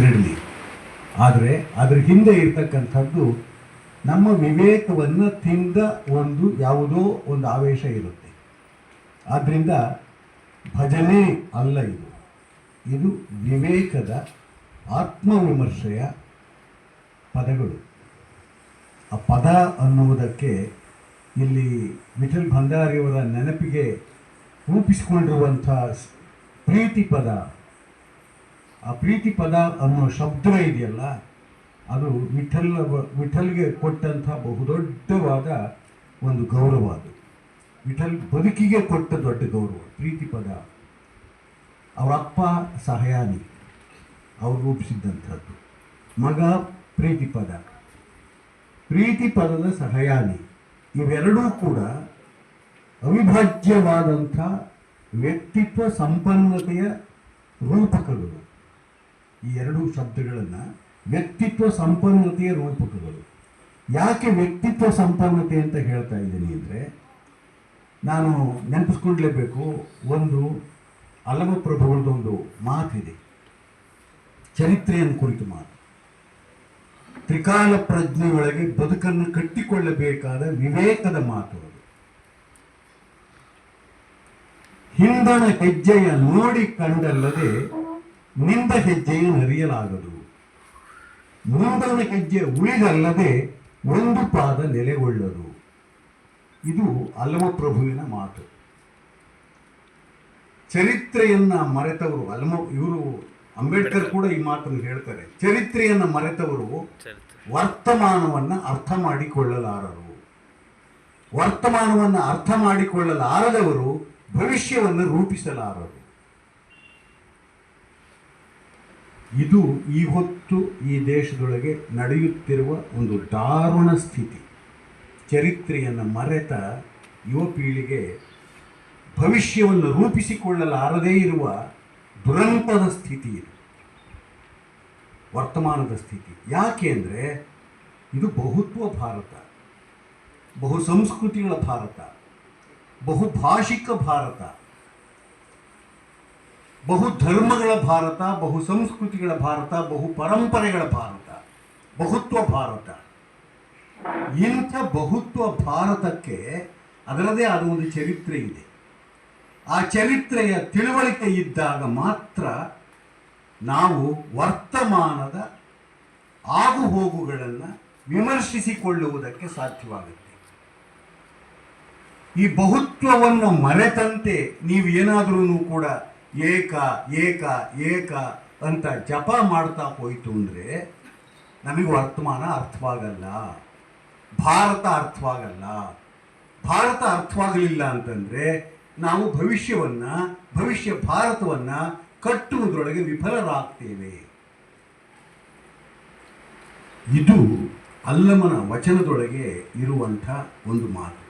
ಹೆಸರಿರಲಿ ಆದರೆ ಅದರ ಹಿಂದೆ ಇರ್ತಕ್ಕಂಥದ್ದು ನಮ್ಮ ವಿವೇಕವನ್ನು ತಿಂದ ಒಂದು ಯಾವುದೋ ಒಂದು ಆವೇಶ ಇರುತ್ತೆ. ಆದ್ದರಿಂದ ಭಜನೆ ಅಲ್ಲ ಇದು. ಇದು ವಿವೇಕದ ಆತ್ಮವಿಮರ್ಶೆಯ ಪದಗಳು. ಆ ಪದ ಅನ್ನುವುದಕ್ಕೆ ಇಲ್ಲಿ ವಿಠಲ್ ಭಂಡಾರಿಯವರ ನೆನಪಿಗೆ ರೂಪಿಸಿಕೊಂಡಿರುವಂಥ ಪ್ರೀತಿ ಪದ ಆ ಪ್ರೀತಿ ಪದ ಅನ್ನೋ ಶಬ್ದ ಇದೆಯಲ್ಲ, ಅದು ವಿಠಲ್, ವಿಠಲ್ಗೆ ಕೊಟ್ಟಂಥ ಬಹುದೊಡ್ಡವಾದ ಒಂದು ಗೌರವ ಅದು. ವಿಠಲ್ ಬದುಕಿಗೆ ಕೊಟ್ಟ ದೊಡ್ಡ ಗೌರವ, ಪ್ರೀತಿ ಪದ. ಅವರ ಅಪ್ಪ ಸಹಯಾನಿ, ಅವರು ರೂಪಿಸಿದ್ದಂಥದ್ದು. ಮಗ ಪ್ರೀತಿ ಪದ. ಪ್ರೀತಿ ಪದದ ಸಹಯಾನಿ, ಇವೆರಡೂ ಕೂಡ ಅವಿಭಾಜ್ಯವಾದಂಥ ವ್ಯಕ್ತಿತ್ವ ಸಂಪನ್ನತೆಯ ರೂಪಕಗಳು. ಈ ಎರಡೂ ಶಬ್ದಗಳನ್ನು ವ್ಯಕ್ತಿತ್ವ ಸಂಪನ್ನತೆಯ ರೂಪಕಗಳು. ಯಾಕೆ ವ್ಯಕ್ತಿತ್ವ ಸಂಪನ್ನತೆ ಅಂತ ಹೇಳ್ತಾ ಇದ್ದೀನಿ ಅಂದರೆ, ನಾನು ನೆನಪಿಸ್ಕೊಳ್ಲೇಬೇಕು, ಒಂದು ಅಲ್ಲಮ ಪ್ರಭುಗಳದೊಂದು ಮಾತಿದೆ. ಚರಿತ್ರೆಯನ್ನು ಕುರಿತು ಮಾತು. ತ್ರಿಕಾಲ ಪ್ರಜ್ಞೆಯೊಳಗೆ ಬದುಕನ್ನು ಕಟ್ಟಿಕೊಳ್ಳಬೇಕಾದ ವಿವೇಕದ ಮಾತು ಅದು. ಹಿಂದಣ ಹೆಜ್ಜೆಯ ನೋಡಿ ಕಂಡಲ್ಲದೆ ನಿಂದ ಹೆಜ್ಜೆಯು ನರಿಯಲಾಗದು ಮುಂದನ ಹೆಜ್ಜೆ ಉಳಿದಲ್ಲದೆ ಒಂದು ಪಾದ ನೆಲೆಗೊಳ್ಳದು. ಇದು ಅಲ್ಮಪ್ರಭುವಿನ ಮಾತು. ಚರಿತ್ರೆಯನ್ನ ಮರೆತವರು ಅಲ್ಮ ಇವರು ಅಂಬೇಡ್ಕರ್ ಕೂಡ ಈ ಮಾತನ್ನು ಹೇಳ್ತಾರೆ. ಚರಿತ್ರೆಯನ್ನ ಮರೆತವರು ವರ್ತಮಾನವನ್ನ ಅರ್ಥ ಮಾಡಿಕೊಳ್ಳಲಾರರು. ವರ್ತಮಾನವನ್ನು ಅರ್ಥ ಮಾಡಿಕೊಳ್ಳಲಾರದವರು ಭವಿಷ್ಯವನ್ನು ರೂಪಿಸಲಾರರು. ಇದು ಈ ಹೊತ್ತು ಈ ದೇಶದೊಳಗೆ ನಡೆಯುತ್ತಿರುವ ಒಂದು ದಾರುಣ ಸ್ಥಿತಿ. ಚರಿತ್ರೆಯನ್ನು ಮರೆತ ಯುವ ಪೀಳಿಗೆ ಭವಿಷ್ಯವನ್ನು ರೂಪಿಸಿಕೊಳ್ಳಲಾರದೇ ಇರುವ ದುರಂತದ ಸ್ಥಿತಿ ಇದು. ವರ್ತಮಾನದ ಸ್ಥಿತಿ. ಯಾಕೆ ಅಂದರೆ ಇದು ಬಹುತ್ವ ಭಾರತ, ಬಹು ಸಂಸ್ಕೃತಿಗಳ ಭಾರತ, ಬಹುಭಾಷಿಕ ಭಾರತ. ಬಹು ಧರ್ಮಗಳ ಭಾರತ, ಬಹು ಸಂಸ್ಕೃತಿಗಳ ಭಾರತ, ಬಹು ಪರಂಪರೆಗಳ ಭಾರತ, ಬಹುತ್ವ ಭಾರತ. ಇಂಥ ಬಹುತ್ವ ಭಾರತಕ್ಕೆ ಅದರದೇ ಆದ ಒಂದು ಚರಿತ್ರೆ ಇದೆ. ಆ ಚರಿತ್ರೆಯ ತಿಳುವಳಿಕೆ ಇದ್ದಾಗ ಮಾತ್ರ ನಾವು ವರ್ತಮಾನದ ಆಗುಹೋಗುಗಳನ್ನು ವಿಮರ್ಶಿಸಿಕೊಳ್ಳುವುದಕ್ಕೆ ಸಾಧ್ಯವಾಗುತ್ತೆ. ಈ ಬಹುತ್ವವನ್ನು ಮರೆತಂತೆ ನೀವು ಏನಾದರೂ ಕೂಡ ಏಕ ಏಕ ಏಕ ಅಂತ ಜಪ ಮಾಡ್ತಾ ಹೋಯಿತು ಅಂದರೆ ನಮಗೆ ವರ್ತಮಾನ ಅರ್ಥವಾಗಲ್ಲ. ಭಾರತ ಅರ್ಥವಾಗಲ್ಲ. ಭಾರತ ಅರ್ಥವಾಗಲಿಲ್ಲ ಅಂತಂದರೆ ನಾವು ಭವಿಷ್ಯವನ್ನು, ಭವಿಷ್ಯ ಭಾರತವನ್ನು ಕಟ್ಟುವುದರೊಳಗೆ ವಿಫಲರಾಗ್ತೇವೆ. ಇದು ಅಲ್ಲಮನ ವಚನದೊಳಗೆ ಇರುವಂಥ ಒಂದು ಮಾತು.